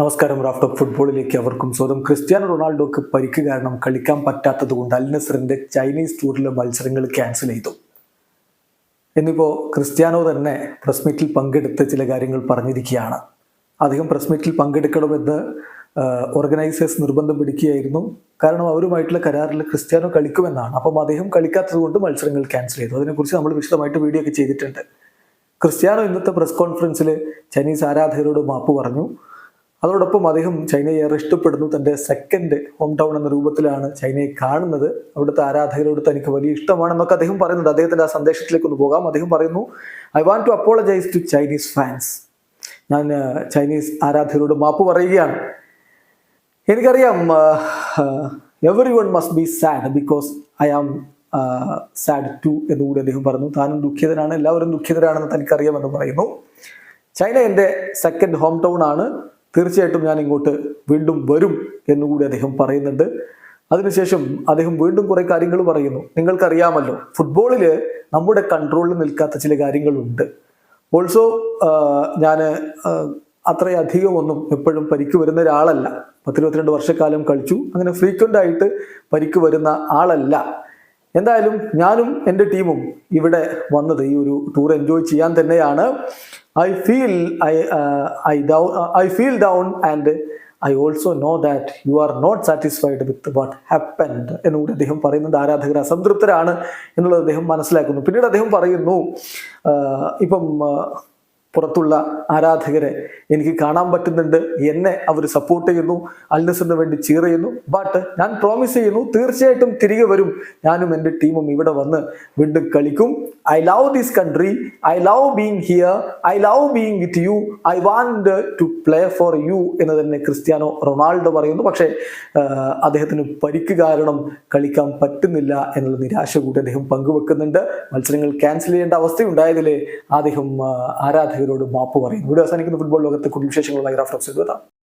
നമസ്കാരം raft of ഫുട്ബോളിലേക്ക് അവർക്കും സ്വന്തം ക്രിസ്ത്യാനോ റൊണാൾഡോക്ക് പരിക്ക് കാരണം കളിക്കാൻ പറ്റാത്തത് കൊണ്ട് അൽ നസറിന്റെ ചൈനീസ് ടൂറിലെ മത്സരങ്ങൾ ക്യാൻസൽ ചെയ്തു. എന്നിപ്പോ ക്രിസ്ത്യാനോ തന്നെ പ്രസ് മീറ്റിൽ പങ്കെടുത്ത് ചില കാര്യങ്ങൾ പറഞ്ഞിരിക്കുകയാണ്. അദ്ദേഹം പ്രസ് മീറ്റിൽ പങ്കെടുക്കണമെന്ന് ഓർഗനൈസേഴ്സ് നിർബന്ധം പിടിക്കുകയായിരുന്നു. കാരണം അവരുമായിട്ടുള്ള കരാറിൽ ക്രിസ്ത്യാനോ കളിക്കുമെന്നാണ്. അപ്പം അദ്ദേഹം കളിക്കാത്തത് കൊണ്ട് മത്സരങ്ങൾ ക്യാൻസൽ ചെയ്തു. അതിനെക്കുറിച്ച് നമ്മൾ വിശദമായിട്ട് വീഡിയോ ഒക്കെ ചെയ്തിട്ടുണ്ട്. ക്രിസ്ത്യാനോ ഇന്നത്തെ പ്രസ് കോൺഫറൻസിൽ ചൈനീസ് ആരാധകരോട് മാപ്പ് പറഞ്ഞു. അതോടൊപ്പം അദ്ദേഹം ചൈനയെ ഏറെ ഇഷ്ടപ്പെടുന്നു തന്റെ സെക്കൻഡ് ഹോം ടൗൺ എന്ന രൂപത്തിലാണ് ചൈനയെ കാണുന്നത്. അവിടുത്തെ ആരാധകരോട് തനിക്ക് വലിയ ഇഷ്ടമാണെന്നൊക്കെ അദ്ദേഹം പറയുന്നുണ്ട്. അദ്ദേഹത്തിന്റെ ആ സന്ദേശത്തിലേക്ക് ഒന്ന് പോകാം. അദ്ദേഹം പറയുന്നു I want to apologise to Chinese fans ഞാൻ ചൈനീസ് ആരാധകരോട് മാപ്പ് പറയുകയാണ്. എനിക്കറിയാം everyone must be sad because I am sad too എന്നുകൂടി അദ്ദേഹം പറഞ്ഞു. താനും ദുഃഖിതനാണ് എല്ലാവരും ദുഃഖിതരാണെന്ന് തനിക്കറിയാമെന്ന് പറയുന്നു. ചൈന എന്റെ സെക്കൻഡ് ഹോം ടൗൺ ആണ്. തീർച്ചയായിട്ടും ഞാൻ ഇങ്ങോട്ട് വീണ്ടും വരും എന്നുകൂടി അദ്ദേഹം പറയുന്നുണ്ട്. അതിനുശേഷം അദ്ദേഹം വീണ്ടും കുറെ കാര്യങ്ങൾ പറയുന്നു. നിങ്ങൾക്കറിയാമല്ലോ ഫുട്ബോളിൽ നമ്മുടെ കൺട്രോളിൽ നിൽക്കാത്ത ചില കാര്യങ്ങളുണ്ട്. ഓൾസോ ഞാൻ അത്രയധികം ഒന്നും എപ്പോഴും പരിക്ക് വരുന്ന ഒരാളല്ല. പത്തിരുപത്തിരണ്ട് വർഷക്കാലം കളിച്ചു. അങ്ങനെ ഫ്രീക്വന്റ് ആയിട്ട് പരിക്ക് വരുന്ന ആളല്ല. എന്തായാലും ഞാനും എന്റെ ടീമും ഇവിടെ വന്നത് ഈ ഒരു ടൂർ എൻജോയ് ചെയ്യാൻ തന്നെയാണ്. I feel I I I feel down and I also know that you are not satisfied with what happened എന്നുകൂടി അദ്ദേഹം പറയുന്നുണ്ട്. ആരാധകർ അസംതൃപ്തരാണ് എന്നുള്ളത് അദ്ദേഹം മനസ്സിലാക്കുന്നു. പിന്നീട് അദ്ദേഹം പറയുന്നു ആ, ഇപ്പം ആ, പുറത്തുള്ള ആരാധകരെ എനിക്ക് കാണാൻ പറ്റുന്നുണ്ട്. എന്നെ അവർ സപ്പോർട്ട് ചെയ്യുന്നു. അൽനസറിന് വേണ്ടി ചീർ ചെയ്യുന്നു. ബട്ട് ഞാൻ പ്രോമിസ് ചെയ്യുന്നു തീർച്ചയായിട്ടും തിരികെ വരും. ഞാനും എന്റെ ടീമും ഇവിടെ വന്ന് വീണ്ടും കളിക്കും. I love this country I love being here I love being with you I want to play for you എന്ന് തന്നെ ക്രിസ്ത്യാനോ റൊണാൾഡോ പറയുന്നു. പക്ഷേ അദ്ദേഹത്തിന് പരിക്ക് കാരണം കളിക്കാൻ പറ്റുന്നില്ല എന്നുള്ള നിരാശ കൂടി അദ്ദേഹം പങ്കുവെക്കുന്നുണ്ട്. മത്സരങ്ങൾ ക്യാൻസൽ ചെയ്യേണ്ട അവസ്ഥയുണ്ടായതിൽ അദ്ദേഹം ആഹ്, ആരാധകരോട് മാപ്പ് പറയും. ഇവിടെ അവസാനിക്കുന്ന. ഫുട്ബോൾ ലോകത്തെ കുടുംബ വിശേഷങ്ങളുമായി റഫറൻസ് എഴുതാം